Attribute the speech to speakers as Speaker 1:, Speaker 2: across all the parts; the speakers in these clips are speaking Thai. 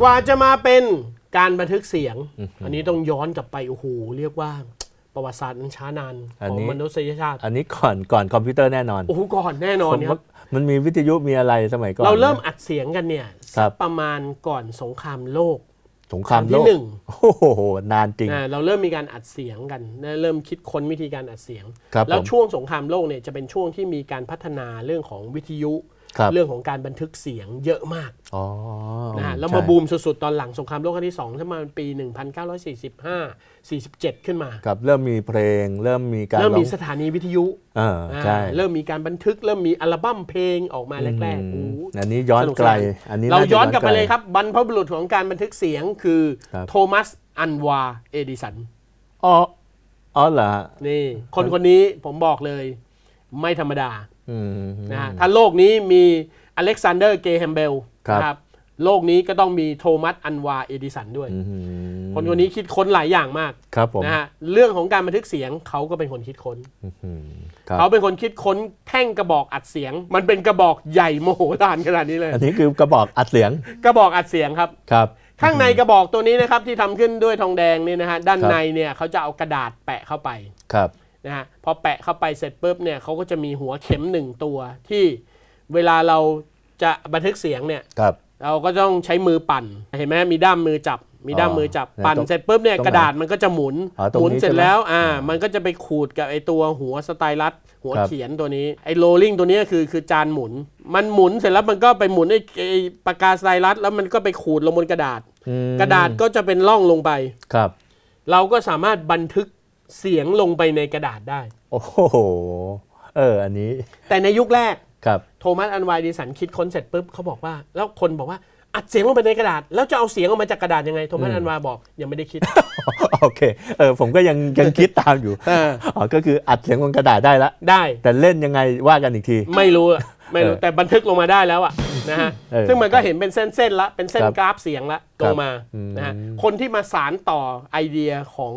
Speaker 1: กว่าจะมาเป็นการบันทึกเสียง อันนี้ต้องย้อนกลับไปโอ้โหเรียกว่าประวัติศาสตร์นั้นช้านาน
Speaker 2: อัน
Speaker 1: ของ
Speaker 2: นี้
Speaker 1: มนุษยชาติ
Speaker 2: อันนี้ก่อนก่อนคอมพิวเตอร์แน่นอน
Speaker 1: โอ้โหก่อนแน่นอน
Speaker 2: ผม
Speaker 1: ครั
Speaker 2: ว่า
Speaker 1: บ
Speaker 2: มันมีวิทยุมีอะไรสมัยก่อน
Speaker 1: เราเริ่ม
Speaker 2: นะ
Speaker 1: อัดเสียงกันเนี่ย
Speaker 2: ครับ
Speaker 1: ประมาณก่อนสงครามโลก
Speaker 2: สงคราม
Speaker 1: ครั้ง
Speaker 2: โล
Speaker 1: ที่
Speaker 2: ก
Speaker 1: หนึ่ง
Speaker 2: โอ้โหนานจริง
Speaker 1: อ่าเราเริ่มมีการอัดเสียงกันนะเริ่มคิดค้นวิธีการอัดเสียง
Speaker 2: ครับ
Speaker 1: แล้ว
Speaker 2: ผม
Speaker 1: ช่วงสงครามโลกเนี่ยจะเป็นช่วงที่มีการพัฒนาเรื่องของวิทยุ
Speaker 2: ครับ
Speaker 1: เรื่องของการบันทึกเสียงเยอะมาก
Speaker 2: อ๋อ
Speaker 1: นะฮะแล้ว
Speaker 2: ใช่
Speaker 1: มาบูมสุดๆ ตอนหลังสงครามโลกครั้งที่2ที่มาปี 1945 47 ขึ้นมา
Speaker 2: ครับเริ่มมีเพลง เริ่มมีการ
Speaker 1: เริ่มมี
Speaker 2: ร้อง
Speaker 1: สถานีวิทยุ
Speaker 2: เออ
Speaker 1: อ่า
Speaker 2: ใช่
Speaker 1: เริ่มมีการบันทึก เริ่มมีอัลบั้มเพลงออกมาแรกๆ
Speaker 2: อื
Speaker 1: โอ้
Speaker 2: ม
Speaker 1: โห
Speaker 2: อันนี้ย้อน
Speaker 1: สนุก
Speaker 2: ไกล
Speaker 1: สนาน
Speaker 2: อันนี้
Speaker 1: เรา
Speaker 2: จะ
Speaker 1: ย้อนกลับไป
Speaker 2: ไเล
Speaker 1: ยครับบรรพบุรุษของการบันทึกเสียงคือ
Speaker 2: ครับ
Speaker 1: โทมัสอันวาเอดิสัน
Speaker 2: อ๋ออ๋อเหรอฮะ
Speaker 1: นี่คนคนนี้ผมบอกเลย ไม่ธรรมดา
Speaker 2: อืม
Speaker 1: นะฮะถ้าโลกนี้มีอเล็กซานเดอร์เกแฮมเบล
Speaker 2: ครับ
Speaker 1: นะครับโลกนี้ก็ต้องมีโทมัสอันวาเอดิสันด้วย
Speaker 2: อืม
Speaker 1: คนคนนี้คิดค้นหลายอย่างมาก
Speaker 2: ครับผม
Speaker 1: นะฮะเรื่องของการบันทึกเสียงเขาก็เป็นคนคิดค้น
Speaker 2: อืมครับ
Speaker 1: เขาเป็นคนคิดค้นแท่งกระบอกอัดเสียง มันเป็นกระบอกใหญ่โมโหลานขนาดนี้เลย
Speaker 2: อันนี้คือกระบอกอัดเสียง
Speaker 1: กระบอกอัดเสียงครับ
Speaker 2: ครับ
Speaker 1: ข้างในกระบอกตัวนี้นะครับที่ทำขึ้นด้วยทองแดงนี่นะฮะด้าน
Speaker 2: ครับ
Speaker 1: ในเนี่ยเขาจะเอากระดาษแปะเข้าไป
Speaker 2: ครับ
Speaker 1: นะฮะพอแปะเข้าไปเสร็จปุ๊บเนี่ยเขาก็จะมีหัวเข็มหนึ่งตัวที่เวลาเราจะบันทึกเสียงเนี่ย
Speaker 2: ครับ
Speaker 1: เราก็ต้องใช้มือปั่นเห็นไหมมีด้ามมือจับ มีด้ามมือจับ
Speaker 2: อ๋อ
Speaker 1: ปั่น
Speaker 2: ตรง
Speaker 1: เสร็จปุ๊บเนี่ย
Speaker 2: ตรงไหน
Speaker 1: กระดาษมันก็จะหมุน
Speaker 2: อ๋อตรง
Speaker 1: หมุน
Speaker 2: นี้
Speaker 1: เสร็จ
Speaker 2: ใช่ไหม
Speaker 1: แล้วอ่า
Speaker 2: อ่ามั
Speaker 1: มันก็จะไปขูดกับไอตัวหัวสไตลัสหัว
Speaker 2: ครับ
Speaker 1: เขียนตัวนี้ไอโรลลิ่งตัวนี้คือคือจานหมุน มันหมุนเสร็จแล้วมันก็ไปหมุนไอไอปากกาสไตลัสแล้วมันก็ไปขูดลงบนกระดาษ
Speaker 2: อืม
Speaker 1: กระดาษก็จะเป็นร่องลงไป
Speaker 2: ครับ
Speaker 1: เราก็สามารถบันทึก เสียงลงไปในกระดาษได้
Speaker 2: โอ้โห เออ อันนี้
Speaker 1: แต่ในยุคแรก
Speaker 2: ครับ
Speaker 1: โทมัส อันไวดิสันคิดค้นเสร็จปุ๊บเขาบอกว่า แล้วคนบอกว่าอัดเสียงลงไปในกระดาษ แล้วจะเอาเสียงออกมาจากกระดาษยังไง โทมัส อันวาบอกยังไม่ได้คิด
Speaker 2: โอเค เออ ผมก็ยังยังคิดตามอยู่
Speaker 1: เออ
Speaker 2: อ๋อ ก็คืออัดเสียงบนกระดาษได้ละ
Speaker 1: ได้
Speaker 2: แต่เล่นยังไงว่ากันอีกที
Speaker 1: ไม่รู้อะไม่รู้
Speaker 2: เออ
Speaker 1: แต่บันทึกลงมาได้แล้วอะนะฮะ
Speaker 2: เออ
Speaker 1: ซึ่งมันก็เห็นเป็นเส้นๆละ เป็นเส้น
Speaker 2: ครับ
Speaker 1: กราฟเสียงละ
Speaker 2: ครั
Speaker 1: ล
Speaker 2: บ
Speaker 1: งมา
Speaker 2: อืม
Speaker 1: นะฮะ คนที่มาสารต่อไอเดียของ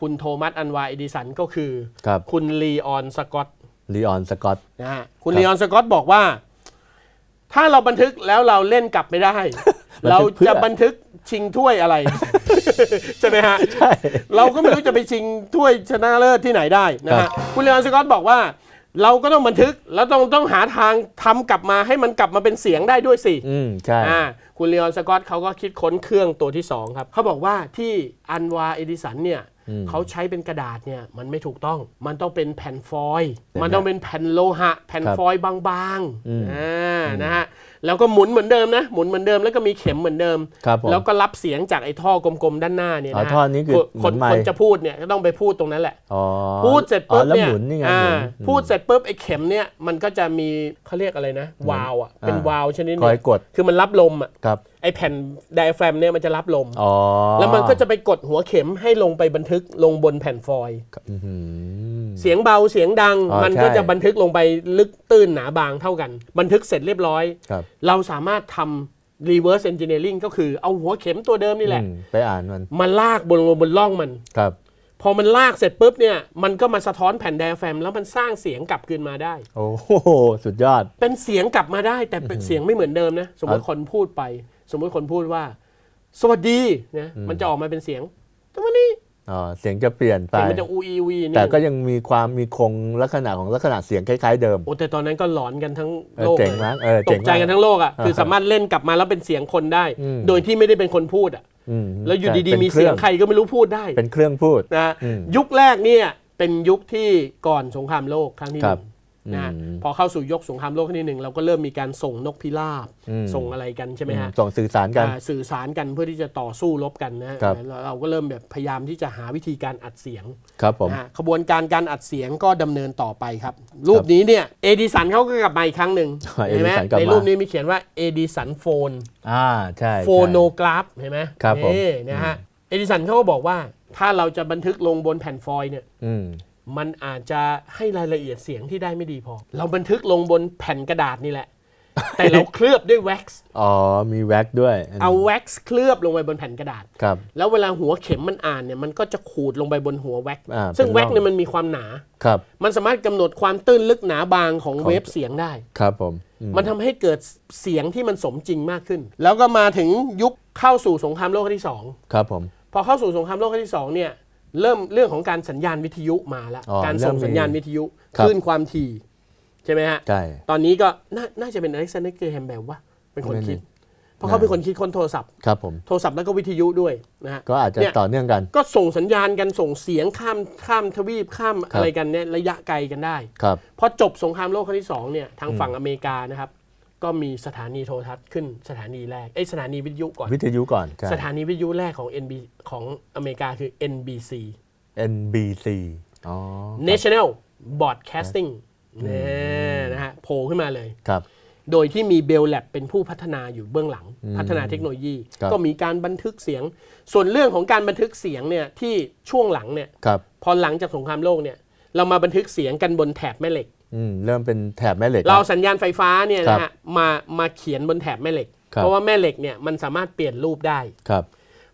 Speaker 1: คุณโทมัสอันวาเอดิสันก็คือ
Speaker 2: ครับ
Speaker 1: คุณลีออนสกอต
Speaker 2: ลีออนสกอต
Speaker 1: นะฮะคุณ
Speaker 2: ครับ
Speaker 1: ลีออนสกอตบอกว่า ถ้าเราบันทึกแล้วเราเล่นกลับไม่ได้ เรา
Speaker 2: บันทึกเพื่อ
Speaker 1: จะบันทึกชิงถ้วยอะไร ใช่ไหมฮะ
Speaker 2: ใช่
Speaker 1: เราก็ไม่รู้จะไปชิงถ้วยชนะเลิศที่ไหนได้นะ
Speaker 2: ครั
Speaker 1: ฮะ
Speaker 2: บ
Speaker 1: คุณลีออนสกอตบอกว่าเราก็ต้องบันทึกแล้วต้องต้องหาทางทำกลับมาให้มันกลับมาเป็นเสียงได้ด้วยสิ
Speaker 2: อืมใช่
Speaker 1: อ่าคุณลีออนสกอตเขาก็คิดค้นเครื่องตัวที่ 2 ครับ เขาบอกว่าที่อันวาเอดิสันเนี่ย เขาใช้เป็นกระดาษเนี่ยมันไม่ถูกต้อง มันต้องเป็นแผ่นฟอยล์มันต้องเป็นแผ่นโลหะ แผ่น
Speaker 2: ครับ
Speaker 1: ฟอยล์บางๆอ่านะฮะ แล้วก็หมุนเหมือนเดิมนะหมุนเหมือนเดิมแล้วก็มีเข็มเหมือนเดิม
Speaker 2: ครับผม
Speaker 1: แล้วก็รับเสียงจากไอ้ท่อกลมๆด้านหน้าเนี่ย
Speaker 2: อ๋อ
Speaker 1: นะฮะ
Speaker 2: ท่อนี้คือ
Speaker 1: คน
Speaker 2: เหมือนไมค์
Speaker 1: คนจะพูดเนี่ยก็ต้องไปพูดตรงนั้นแหละ
Speaker 2: อ๋อ
Speaker 1: พูดเสร็จปุ๊บ
Speaker 2: อ๋อแล้ว
Speaker 1: เนี่ย
Speaker 2: หมุนนี่ไง
Speaker 1: อ่า
Speaker 2: หมุน
Speaker 1: พูดเสร็จปุ๊บไอ้เข็มเนี่ยมันก็จะมีเขาเรียกอะไรนะ วาล์วอะเป็น
Speaker 2: อ่าวา
Speaker 1: ล์วชนิดห
Speaker 2: ค
Speaker 1: นึ
Speaker 2: อย
Speaker 1: ง
Speaker 2: กด
Speaker 1: คือมันรับลมอะ
Speaker 2: ครับ
Speaker 1: ไอ้แผ่นไดอะแฟรมเนี่ยมันจะรับลม
Speaker 2: อ๋อ
Speaker 1: แล้วมันก็จะไปกดหัวเข็มให้ลงไปบันทึกลงบนแผ่นฟอยล์
Speaker 2: อื้อหือ
Speaker 1: เสียงเบาเสียงดัง
Speaker 2: อ๋อ
Speaker 1: มันก็
Speaker 2: ใช่
Speaker 1: จะบันทึกลงไปลึกตื้นหนาบางเท่ากัน บันทึกเสร็จเรียบร้อย
Speaker 2: ครับ
Speaker 1: เราสามารถทำ reverse engineering ก็คือเอาหัวเข็มตัวเดิมนี่แหละ
Speaker 2: อืมไปอ่านมัน
Speaker 1: มาลากบนบนร่องมัน
Speaker 2: ครับ
Speaker 1: พอมันลากเสร็จปุ๊บเนี่ยมันก็มาสะท้อนแผ่นไดอะแฟรมแล้วมันสร้างเสียงกลับคืนมาได้
Speaker 2: โอ้โหสุดยอด
Speaker 1: เป็นเสียงกลับมาได้แต่เป็นเสียงไม่เหมือนเดิมนะ สมมติ
Speaker 2: อะ
Speaker 1: คนพูดไป สมมติคนพูดว่า สวัสดีนะมันจะออกมาเป็นเสียงสวัสดี
Speaker 2: อ๋อ เสียงจะเปลี่ยนไป
Speaker 1: เสียงมันจะอูอีวีนี่
Speaker 2: แต่ก็ยังมีความมีคงลักษณะของลักษณะเสียงคล้ายๆเดิม
Speaker 1: โอ้แต่ตอนนั้นก็หลอนกันทั้ง
Speaker 2: เออ
Speaker 1: โลก
Speaker 2: เจ๋ง
Speaker 1: เลย
Speaker 2: มากเออ
Speaker 1: ต
Speaker 2: เจ๋ง
Speaker 1: กใจกัน
Speaker 2: มาก
Speaker 1: ทั้งโลกอะ
Speaker 2: อ่า
Speaker 1: คือสามารถเล่นกลับมาแล้วเป็นเสียงคนได้
Speaker 2: อืม
Speaker 1: โดยที่ไม่ได้เป็นคนพูดอะ
Speaker 2: อืม
Speaker 1: แล้วอยู่
Speaker 2: ใช่
Speaker 1: ดี
Speaker 2: ป็น
Speaker 1: ๆมีเสียง
Speaker 2: ค
Speaker 1: ใครก็ไม่รู้พูดได้
Speaker 2: เป็นเครื่องพูด
Speaker 1: นะ
Speaker 2: อืม
Speaker 1: ยุคแรกเนี่ยเป็นยุคที่ก่อนสงครามโลกครั้งที่ห
Speaker 2: ครั
Speaker 1: นึ่
Speaker 2: บ
Speaker 1: ง นะ
Speaker 2: อืม
Speaker 1: พอเข้าสู่ยุคสงครามโลกครั้งที่หนึ่งเราก็เริ่มมีการส่งนกพิราบ
Speaker 2: อืม
Speaker 1: ส่งอะไรกันใช่ไหมฮะ
Speaker 2: ส่งสื่อสารกัน
Speaker 1: อ่าสื่อสารกันเพื่อที่จะต่อสู้รบกันนะฮะ
Speaker 2: ครับ
Speaker 1: แล้วเราก็เริ่มแบบพยายามที่จะหาวิธีการอัดเสียง
Speaker 2: ครับผม
Speaker 1: นะฮะขบวนการการอัดเสียงก็ดำเนินต่อไปครับ รูปนี้เนี่ยเอดิสันเขาก็กลับมาอีกครั้งหนึ่ง
Speaker 2: อ่า
Speaker 1: เห็นไหม
Speaker 2: Edison กลับมา
Speaker 1: ในรูปนี้มีเขียนว่าเอดิสันโฟน
Speaker 2: อ่าใช่
Speaker 1: โฟโนกราฟเห็นไหม
Speaker 2: ครับผม
Speaker 1: นี่นะฮะเอดิสันเขาก็บอกว่าถ้าเราจะบันทึกลงบนแผ่นฟอยล์เนี่ย
Speaker 2: อื ม
Speaker 1: มันอาจจะให้รายละเอียดเสียงที่ได้ไม่ดีพอ เราบันทึกลงบนแผ่นกระดาษนี่แหละ แต่เราเคลือบด้วยแว็กซ์
Speaker 2: อ๋อ มีแว็กด้วยน
Speaker 1: เอาแว็กซ์เคลือบลงไปบนแผ่นกระดาษ
Speaker 2: ครับ
Speaker 1: แล้วเวลาหัวเข็มมันอ่านเนี่ยมันก็จะขูดลงไปบนหัวแว็กซ์
Speaker 2: อ่า
Speaker 1: ซึ่ง
Speaker 2: เป็นร่อง
Speaker 1: แว็กซ์เนี่ยมันมีความหนา
Speaker 2: ครับ
Speaker 1: มันสามารถกำหนดความตื้นลึกหนาบางของเวฟเสียงได้
Speaker 2: ครับผมอืม
Speaker 1: มันทำให้เกิดเสียงที่มันสมจริงมากขึ้น แล้วก็มาถึงยุคเข้าสู่สงครามโลกครั้งที่สอง
Speaker 2: ครับผม
Speaker 1: พอเข้าสู่สงครามโลกครั้งที่สองเนี่ย เริ่มเรื่องของการสัญญาณวิทยุมาแล้ว
Speaker 2: อ๋อ
Speaker 1: การส่ง
Speaker 2: เริ่มมี
Speaker 1: สัญญาณวิทยุ
Speaker 2: ครับ
Speaker 1: คลื่นความถี่ ใช่ไหมฮะ
Speaker 2: ใช่
Speaker 1: ตอนนี้ก็นาน่าจะเป็นอเล็กซานเดอร์เกรแฮมเบลว่าเป็นคน
Speaker 2: ไม่แน่
Speaker 1: คิด เพราะเขาเป็นคนคิดค้นโทรศัพท์
Speaker 2: ครับผม
Speaker 1: โทรศัพท์แล้วก็วิทยุด้วยนะฮะ
Speaker 2: ก็อาจจะ
Speaker 1: เนี่ย
Speaker 2: ต่อเนื่องกัน
Speaker 1: ก็ส่งสัญญาณกันส่งเสียงข้ามข้ามทวีปข้าม
Speaker 2: ครับ
Speaker 1: อะไรกันเนี่ยระยะไกลกันได้
Speaker 2: ครับ
Speaker 1: พอจบสงครามโลกครั้งที่สองเนี่ยทางฝั่งอเมริกานะครับ ก็มีสถานีโทรทัศน์ขึ้นสถานีแรกไอ้ยสถานีวิทยุก่อน
Speaker 2: วิทยุก่อนใช่
Speaker 1: สถานีวิทยุแรกของ NB ของอเมริกาคือ NBC
Speaker 2: NBC อ๋อ
Speaker 1: National Broadcasting เนี่ยนะฮะโผล่ขึ้นมาเลย
Speaker 2: ครับ
Speaker 1: โดยที่มีเบลแลบเป็นผู้พัฒนาอยู่เบื้องหลัง พัฒนาเทคโนโลยี
Speaker 2: ครับ
Speaker 1: ก็มีการบันทึกเสียง ส่วนเรื่องของการบันทึกเสียงเนี่ยที่ช่วงหลังเนี่ย
Speaker 2: ครับ
Speaker 1: พอหลังจากสงครามโลกเนี่ย เรามาบันทึกเสียงกันบนแถบแม่เหล็ก
Speaker 2: อืมเริ่มเป็นแถบแม่เหล็ก
Speaker 1: เรา
Speaker 2: แล้ว
Speaker 1: สัญญาณไฟฟ้าเนี่ย
Speaker 2: ครั
Speaker 1: นะ
Speaker 2: บ
Speaker 1: ฮะมามาเขียนบนแถบแม่เหล็ก
Speaker 2: ครับ
Speaker 1: เพราะว่าแม่เหล็กเนี่ยมันสามารถเปลี่ยนรูปได้
Speaker 2: ครับ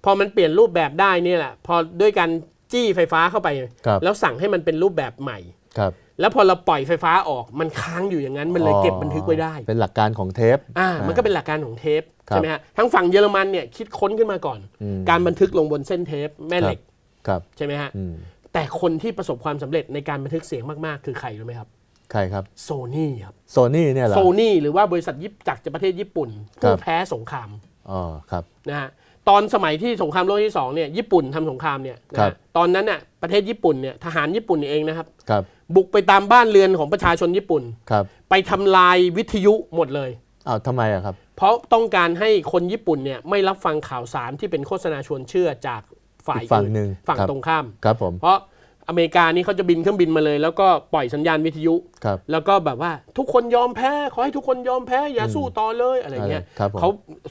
Speaker 1: พอมันเปลี่ยนรูปแบบได้เนี่ยแหละพอด้วยการจี้ไฟฟ้าเข้าไป
Speaker 2: ครับ
Speaker 1: แล้วสั่งให้มันเป็นรูปแบบใหม่
Speaker 2: ครับ
Speaker 1: แล้วพอเราปล่อยไฟฟ้าออกมันค้างอยู่อย่างนั้นมันเลยเก็บบันทึกไว้ได้
Speaker 2: เป็นหลักการของเทป
Speaker 1: อ่ามันก็เป็นหลักการของเทป
Speaker 2: ครับ
Speaker 1: ใช่ไหมฮะทั้งฝั่งเยอรมันเนี่ยคิดค้นขึ้นมาก่อน
Speaker 2: อืม
Speaker 1: การบันทึกลงบนเส้นเทปแม่เหล็ก
Speaker 2: ครับ
Speaker 1: ใช่ไหมฮะ
Speaker 2: อืม
Speaker 1: แต่คนที่ประสบความสำเร็จในการบันทึกเสียงมากๆ คือใครรู้ไหมครับ
Speaker 2: ใครครับ
Speaker 1: โซนี่ครับ
Speaker 2: โซนี่เนี่ยเหรอ
Speaker 1: โซนี่หรือว่าบริษัทยิปจากประเทศญี่ปุ่น
Speaker 2: ครั
Speaker 1: ผู้
Speaker 2: บ
Speaker 1: แพ้สงคราม
Speaker 2: อ๋อครับ
Speaker 1: นะฮะตอนสมัยที่สงครามโลกที่สองเนี่ยญี่ปุ่นทำสงครามเนี่ยนะ
Speaker 2: ครั
Speaker 1: ฮะ
Speaker 2: บ
Speaker 1: ตอนนั้นน่ะประเทศญี่ปุ่นเนี่ยทหารญี่ปุ่นเองนะครับ
Speaker 2: ครับ
Speaker 1: บุกไปตามบ้านเรือนของประชาชนญี่ปุ่น
Speaker 2: ครับ
Speaker 1: ไปทำลายวิทยุหมดเลย
Speaker 2: อ้าวทำไมอะครับ
Speaker 1: เพราะต้องการให้คนญี่ปุ่นเนี่ยไม่รับฟังข่าวสารที่เป็นโฆษณาชวนเชื่อจากฝ่าย
Speaker 2: อีกฝั่งหนึ่ง
Speaker 1: ฝั่ง
Speaker 2: ครับ
Speaker 1: ตรงข้าม
Speaker 2: ครับผม
Speaker 1: เพราะ อเมริกานี่เขาจะบินเครื่องบินมาเลย แล้วก็ปล่อยสัญญาณวิทยุ
Speaker 2: ครับ
Speaker 1: แล้วก็แบบว่าทุกคนยอมแพ้ขอให้ทุกคนยอมแพ้อย่าสู้ต่อเลยอะไรเงี้ย
Speaker 2: ครับผม
Speaker 1: เขา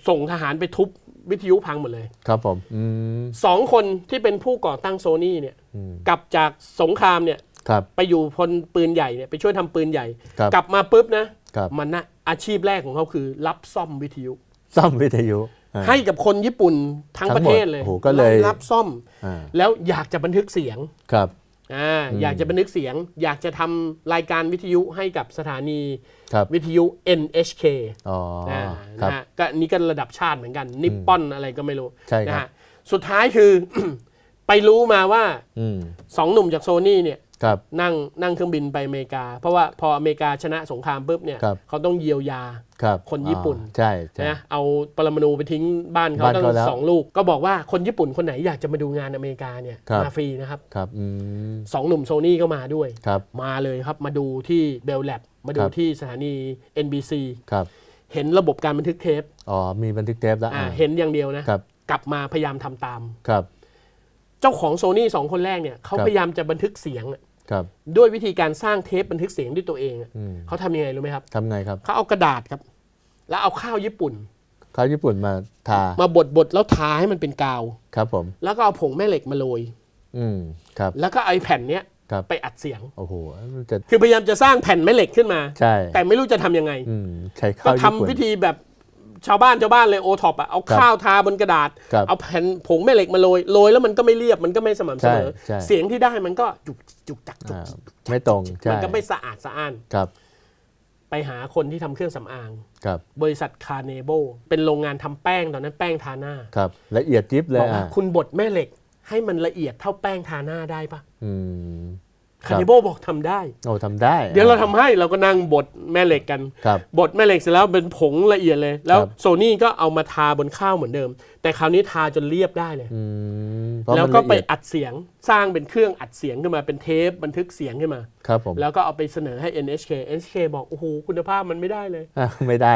Speaker 1: ส่งทหารไปทุบวิทยุพังหมดเลย
Speaker 2: ครับผม อืม
Speaker 1: สองคนที่เป็นผู้ก่อตั้งโซนี่เนี่ย
Speaker 2: อืม
Speaker 1: กลับจากสงครามเนี่ย
Speaker 2: ครับ
Speaker 1: ไปอยู่พลปืนใหญ่เนี่ยไปช่วยทำปืนใหญ่
Speaker 2: ครับ
Speaker 1: กลับมาปุ๊บนะครับ มันนะอาชีพแรกของเขาคือรับซ่อมวิทยุ
Speaker 2: ซ่อมวิทยุอ่า
Speaker 1: ให้กับคนญี่ปุ่นทั้ง
Speaker 2: ทั้ง
Speaker 1: ประเทศ
Speaker 2: หมด
Speaker 1: เลย
Speaker 2: โอ้โหก็เลย
Speaker 1: รับซ่อม
Speaker 2: อ่า
Speaker 1: แล้วอยากจะบันทึกเสียง
Speaker 2: ครับ
Speaker 1: อ่าอยากจะบันทึกเสียง อยากจะทำรายการวิทยุให้กับสถานี
Speaker 2: ครับ
Speaker 1: วิทยุ NHK
Speaker 2: อ๋อ
Speaker 1: นะครับ นะฮะก็นี่ก็ระดับชาติเหมือนกัน นิปปอนอะไรก็ไม่รู้
Speaker 2: ใช่ครับ
Speaker 1: นะฮะสุดท้ายคือ ไปรู้มาว่า
Speaker 2: อืม
Speaker 1: สองหนุ่มจากโซนี่เนี่ย
Speaker 2: ครับ
Speaker 1: นั่งนั่งเครื่องบินไปอเมริกา เพราะว่าพออเมริกาชนะสงครามปุ๊บเนี่ย
Speaker 2: ครับ
Speaker 1: เขาต้องเยียวยา
Speaker 2: ครับ
Speaker 1: คนญี่ปุ่น
Speaker 2: อ๋อใช่ใช่
Speaker 1: นะเอาปรมาณูไปทิ้งบ้านเขา
Speaker 2: บ้าน
Speaker 1: ตั้ง
Speaker 2: เขาแล้ว
Speaker 1: สองลูก ก็บอกว่าคนญี่ปุ่นคนไหนอยากจะมาดูงานอเมริกาเนี่ย
Speaker 2: ครับ
Speaker 1: มาฟรีนะครับ
Speaker 2: ครับอืม
Speaker 1: สองหนุ่มโซนี่ก็มาด้วย
Speaker 2: ครับ
Speaker 1: มาเลยครับมาดูที่เบลแลบมาดู
Speaker 2: ครับ
Speaker 1: ที่สถานี NBC
Speaker 2: ครับ
Speaker 1: เห็นระบบการบันทึกเทป
Speaker 2: อ๋อมีบันทึกเทปแล้ว
Speaker 1: อ่า
Speaker 2: อ่า
Speaker 1: เห็นอย่างเดียวนะครับ กลับมาพยายามทำตาม
Speaker 2: ครับ
Speaker 1: เจ้าของโซนี่สองคนแรกเนี่ยเขา
Speaker 2: ครับ
Speaker 1: พยายามจะบันทึกเสียงอะ
Speaker 2: ครับ
Speaker 1: ด้วยวิธีการสร้างเทปบันทึกเสียงด้วยตัวเองอะ
Speaker 2: อืม
Speaker 1: เขาทำยังไงรู้ไหมครับ
Speaker 2: ทำไงครับ
Speaker 1: เขาเอากระดาษครับ แล้วเอาข้าวญี่ปุ่น
Speaker 2: ข้าวญี่ปุ่นมาทา
Speaker 1: มาบดบดแล้วทาให้มันเป็นกาว
Speaker 2: ครับผม
Speaker 1: แล้วก็เอาผงแม่เหล็กมาโรย
Speaker 2: อืมครับ
Speaker 1: แล้วก็ไอ้แผ่นเนี้ย
Speaker 2: ครับ
Speaker 1: ไปอัดเสียง
Speaker 2: โอ้โหมันจะ
Speaker 1: คือพยายามจะสร้างแผ่นแม่เหล็กขึ้นมา
Speaker 2: ใช่
Speaker 1: แต่ไม่รู้จะทำยังไง
Speaker 2: อืมใช้
Speaker 1: ก็
Speaker 2: ข้าว
Speaker 1: ทำ
Speaker 2: ญี่ปุ่น
Speaker 1: วิธีแบบ ชาวบ้านชาวบ้านเลยโอท็อปอะเอา
Speaker 2: ครับ
Speaker 1: ข้าวทาบนกระดาษ
Speaker 2: ครับ
Speaker 1: เอาแผ่นผงแม่เหล็กมาโรยโรยแล้วมันก็ไม่เรียบมันก็ไม่สม่ำเสมอ
Speaker 2: ใช่ใช่
Speaker 1: เสียงที่ได้มันก็จุกจุกจักจุก
Speaker 2: อ่า
Speaker 1: จิก
Speaker 2: ไม่ตรงใช่
Speaker 1: มันก็ไม่สะอาดสะอ้าน
Speaker 2: ครับ
Speaker 1: ไปหาคนที่ทำเครื่องสำอาง
Speaker 2: ครับ
Speaker 1: บริษัทคาร์เนโบเป็นโรงงานทำแป้งตอนนั้นแป้งทาหน้า
Speaker 2: ครับละเอียดจิ๊บเล
Speaker 1: บ
Speaker 2: ย
Speaker 1: อกว่า
Speaker 2: อะ
Speaker 1: คุณบดแม่เหล็ก ให้มันละเอียดเท่าแป้งทาหน้าได้ปะ
Speaker 2: อืม ครั
Speaker 1: คา
Speaker 2: บ
Speaker 1: ร์เนโบบอกทำได้
Speaker 2: โอ้ทำได้
Speaker 1: เดี๋ยวเราทำให้เราก็นั่งบดแม่เหล็กกัน
Speaker 2: ครับ
Speaker 1: บดแม่เหล็กเสร็จแล้วเป็นผงละเอียดเลย แล้ว
Speaker 2: ครับ
Speaker 1: โซนี่ก็เอามาทาบนข้าวเหมือนเดิม แต่คราวนี้ทาจนเรียบได้เลย
Speaker 2: อืมเพราะ
Speaker 1: แล้ว
Speaker 2: มัน
Speaker 1: ก็
Speaker 2: ละ
Speaker 1: ไป
Speaker 2: เอียด
Speaker 1: อัดเสียงสร้างเป็นเครื่องอัดเสียงขึ้นมาเป็นเทปบันทึกเสียงขึ้นมา
Speaker 2: ครับผม
Speaker 1: แล้วก็เอาไปเสนอให้ NHK NHK บอกโอ้โหคุณภาพมันไม่ได้เลย
Speaker 2: อะไม่ได้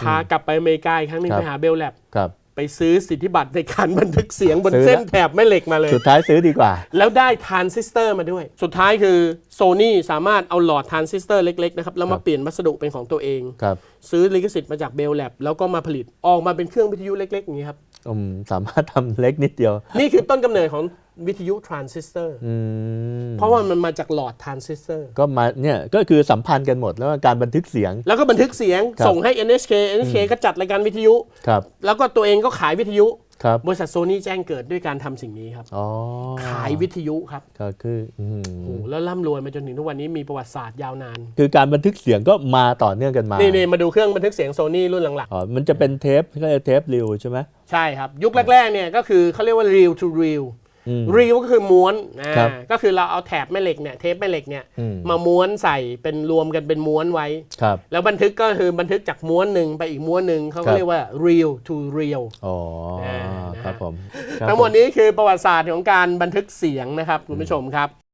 Speaker 1: พากลับไปอเมริกาอีกครั้งหนึง
Speaker 2: ครับ
Speaker 1: ไปหาเบลแลบ
Speaker 2: ครับ
Speaker 1: ไปซื้อสิทธิบัตรในการบันทึกเสียงบน
Speaker 2: ซื้อ
Speaker 1: เส้น
Speaker 2: ละ
Speaker 1: แถบแม่เหล็กมาเลย
Speaker 2: สุดท้ายซื้อดีกว่า
Speaker 1: แล้วได้ทรานซิสเตอร์มาด้วย สุดท้ายคือโซนี่สามารถเอาหลอดทรานซิสเตอร์เล็กๆนะครับแล้ว
Speaker 2: ครั
Speaker 1: มา
Speaker 2: บ
Speaker 1: เปลี่ยนวัสดุเป็นของตัวเอง
Speaker 2: ครับ
Speaker 1: ซื้อลิขสิทธิ์มาจากเบลแลบแล้วก็มาผลิตออกมาเป็นเครื่องวิทยุเล็กๆอย่างนี้ครับ
Speaker 2: อืมสามารถทำเล็กนิดเดียว
Speaker 1: นี่คือต้นกำเนิดของ วิทยุทรานซิสเตอร์
Speaker 2: อืม
Speaker 1: เพราะว่ามันมาจากหลอดทรานซิสเตอร์
Speaker 2: ก็มาเนี่ยก็คือสัมพันธ์กันหมดแล้วก็การบันทึกเสียง
Speaker 1: แล้วก็บันทึกเสียง
Speaker 2: ครับ
Speaker 1: ส่งให้ NHK NHK ก็จัดรายการวิทยุ
Speaker 2: ครับ
Speaker 1: แล้วก็ตัวเองก็ขายวิทยุ
Speaker 2: ครับ
Speaker 1: บริษัทโซนี่แจ้งเกิดด้วยการทำสิ่งนี้ครับ
Speaker 2: อ๋อ
Speaker 1: ขายวิทยุครับ
Speaker 2: ก็คืออืม
Speaker 1: โอ้โหแล้วร่ำรวยมาจนถึงทุกวันนี้มีประวัติศาสตร์ยาวนาน
Speaker 2: คือการบันทึกเสียงก็มาต่อเนื่องกันมา
Speaker 1: นี่นี่มาดูเครื่องบันทึกเสียงโซนี่รุ่นหลัง
Speaker 2: อ๋อมันจะเป็นเทปก็เรียกเทปริวใช่ไหม
Speaker 1: ๆใช่ครับ ยุคแรกๆเนี่ยก็คือเขาเรียกว่า reel to reel
Speaker 2: อื ม
Speaker 1: reel ก็คือม้วนอ่า
Speaker 2: ครับ
Speaker 1: ก็คือเราเอาแถบแม่เหล็กเนี่ยเทปแม่เหล็กเนี่ย
Speaker 2: อืม
Speaker 1: มาม้วนใส่เป็นรวมกันเป็นม้วนไว้
Speaker 2: ครับ
Speaker 1: แล้วบันทึกก็คือบันทึกจากม้วนหนึ่งไปอีกม้วนหนึ่งเขา
Speaker 2: ครั
Speaker 1: ก็
Speaker 2: บ
Speaker 1: เรียกว่า reel to reel
Speaker 2: อ๋อ
Speaker 1: อ่านะฮะ
Speaker 2: ครับผมครับ
Speaker 1: ทั้งหมดนี้คือประวัติศาสตร์ของการบันทึกเสียงนะครับคุณผู้ชมครับ